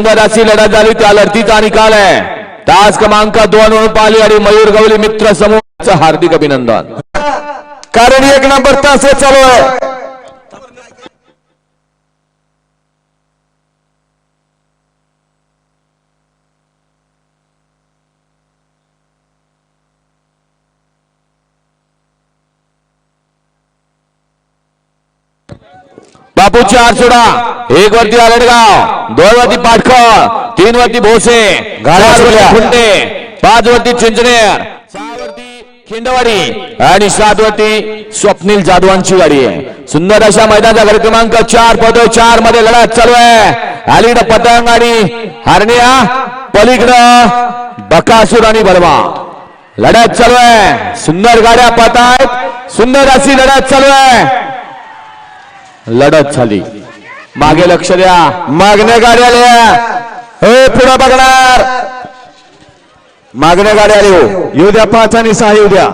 सुंदर अशी लढत झाली त्या लढतीचा निकाल आहे. तास क्रमांक दोन वरून पाहिली आणि मयूर गवली मित्र समूहाचं हार्दिक अभिनंदन. कारण एक नंबर तास चालू आहे. बापू चार सोडा एक वरती आलडगाव दोन वरती पाटखळ तीन वरती भोसे. खुंटे पाच वरती चिंचनेर सहा वरती खिंडवाडी आणि सात वरती स्वप्नील जाधवांची गाडी आहे. सुंदर अशा मैदानाचा गट क्रमांक चार पद चारमध्ये लढत चालू आहे. अलीकडं पतंग आणि हरण्या पलीकडं बकासूर आणि बलवा. लढत चालू आहे. सुंदर गाड्या पतायत सुंदर अशी लढत चालू आहे. लढत झाली. मागे लक्ष द्या. मागण्या गाडी आल्या हे पुढे बघणार. मागण्या गाडी आली हो येऊ द्या पाच आणि सहा येऊ द्या.